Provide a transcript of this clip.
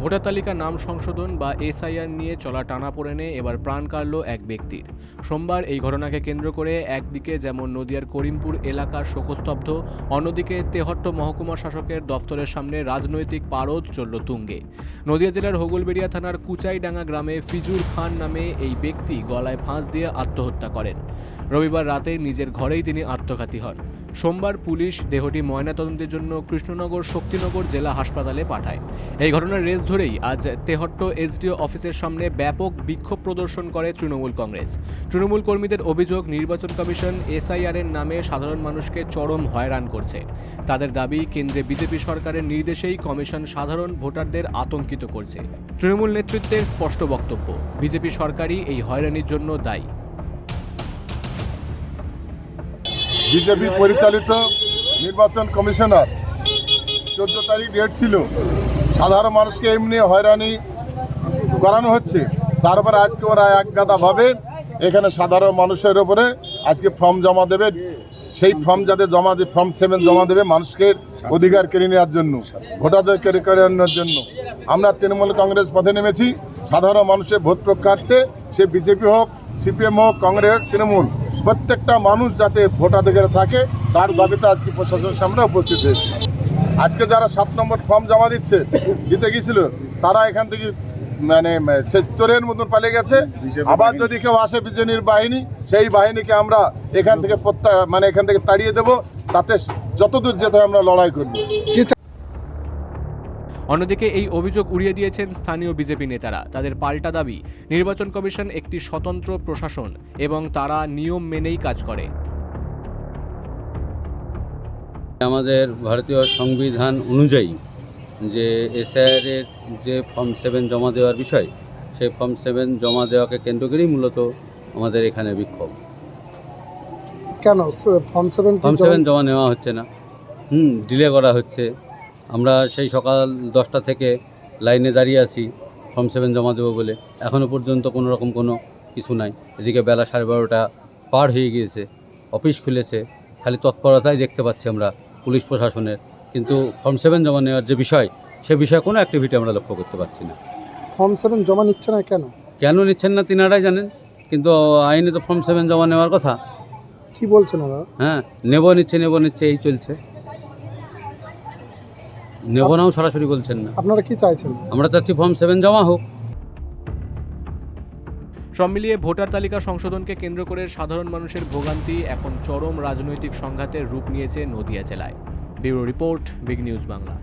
Voter তালিকা, নাম সংশোধন বা এসআইআর নিয়ে চলা টানাপোড়েনে এবার প্রাণ কাড়ল এক ব্যক্তির। সোমবার এই ঘটনাকে কেন্দ্র করে একদিকে যেমন নদিয়ার করিমপুর এলাকার শোকস্তব্ধ, অন্যদিকে তেহট্ট মহকুমা শাসকের দফতরের সামনে রাজনৈতিক পারদ চলল তুঙ্গে। নদিয়া জেলার হোগলবেড়িয়া থানার কুচাইডাঙ্গা গ্রামে ফিজুর খান নামে এই ব্যক্তি গলায় ফাঁস দিয়ে আত্মহত্যা করেন। রবিবার রাতে নিজের ঘরেই তিনি আত্মঘাতী হন। সোমবার পুলিশ দেহটি ময়নাতদন্তের জন্য কৃষ্ণনগর, শক্তিনগর জেলা হাসপাতালে পাঠায়। এই ঘটনার রেস ধরেই আজ তেহট্ট এসডিও অফিসের সামনে ব্যাপক বিক্ষোভ প্রদর্শন করে তৃণমূল কংগ্রেস। তৃণমূল কর্মীদের অভিযোগ, নির্বাচন কমিশন এসআইআর এর নামে সাধারণ মানুষকে চরম হয়রান করছে। তাদের দাবি, কেন্দ্রে বিজেপি সরকারের নির্দেশেই কমিশন সাধারণ ভোটারদের আতঙ্কিত করছে। তৃণমূল নেতৃত্বের স্পষ্ট বক্তব্য, বিজেপি সরকারই এই হয়রানির জন্য দায়ী। বিজেপি পরিচালিত নির্বাচন কমিশনার চোদ্দ তারিখ ডেট ছিল। সাধারণ মানুষকে এমনি হয়রানি করানো হচ্ছে। তারপর আজকে ওরা একগাদাভাবে এখানে সাধারণ মানুষের ওপরে আজকে ফর্ম জমা দেবে। সেই ফর্ম যাতে জমা দিয়ে, ফর্ম সেভেন জমা দেবে মানুষকে অধিকার কেড়ে নেওয়ার জন্য, ভোটারদের কেড়ে কেড়ে নেওয়ার জন্য। আমরা তৃণমূল কংগ্রেস পথে নেমেছি। সাধারণ মানুষের ভোট প্রক্ষার্থে সে বিজেপি হোক, সিপিএম হোক, কংগ্রেস হোক তৃণমূল, প্রত্যেকটা মানুষ যাতে ভোটাধিকার থাকে, তার দাবিতে আজকে প্রশাসনের সামনে উপস্থিত হয়েছে। আজকে যারা সাত নম্বর ফর্ম জমা দিচ্ছে দিতে গিয়েছিল তারা এখান থেকে মানে চোরের মতন পালিয়ে গেছে। আবার যদি কেউ আসে বিজেপির বাহিনী সেই বাহিনীকে আমরা এখান থেকে প্রত্যা মানে এখান থেকে তাড়িয়ে দেব তাতে যতদূর যেতে আমরা লড়াই করব। অন্যদিকে এই অভিযোগ উড়িয়ে দিয়েছেন স্থানীয় বিজেপি নেতারা। তাদের পাল্টা দাবি নির্বাচন কমিশন একটি স্বতন্ত্র প্রশাসন এবং তারা নিয়ম মেনেই কাজ করে। আমাদের ভারতীয় সংবিধান অনুযায়ী যে এসআইআরের যে ফর্ম সেভেন জমা দেওয়ার বিষয় সেই ফর্ম সেভেন জমা দেওয়াকে কেন্দ্র করেই মূলত আমাদের এখানে বিক্ষোভ। কেন? ফর্ম সেভেন ফর্ম সেভেন জমা নেওয়া হচ্ছে না। হুম ডিলে করা হচ্ছে। আমরা সেই সকাল দশটা থেকে লাইনে দাঁড়িয়ে আছি ফর্ম সেভেন জমা দেবো বলে। এখনও পর্যন্ত কোনো রকম কোনো কিছু নাই। এদিকে বেলা সাড়ে বারোটা পার হয়ে গিয়েছে অফিস খুলেছে। খালি তৎপরতাই দেখতে পাচ্ছি আমরা। পুলিশ প্রশাসনের। কিন্তু ফর্ম সেভেন জমা নেওয়ার যে বিষয় সে বিষয়ে কোনো অ্যাক্টিভিটি আমরা লক্ষ্য করতে পারছি না। ফর্ম সেভেন জমা নিচ্ছে না কেন? কেন নিচ্ছেন না তিনারাই জানেন কিন্তু আইনে তো ফর্ম সেভেন জমা নেওয়ার কথা। কি বলছেন ওরা? হ্যাঁ নেব নিচ্ছে নেব নিচ্ছে এই চলছে। নেব নাও সরাসরি বলছেন না। আপনারা কি চাইছেন? আমরা চাচ্ছি ফর্ম সেভেন জমা হোক। সব মিলিয়ে ভোটার তালিকা সংশোধনকে কেন্দ্র করে সাধারণ মানুষের ভোগান্তি এখন চরম রাজনৈতিক সংঘাতের রূপ নিয়েছে নদিয়া জেলায়। Bureau report, big news Bangla.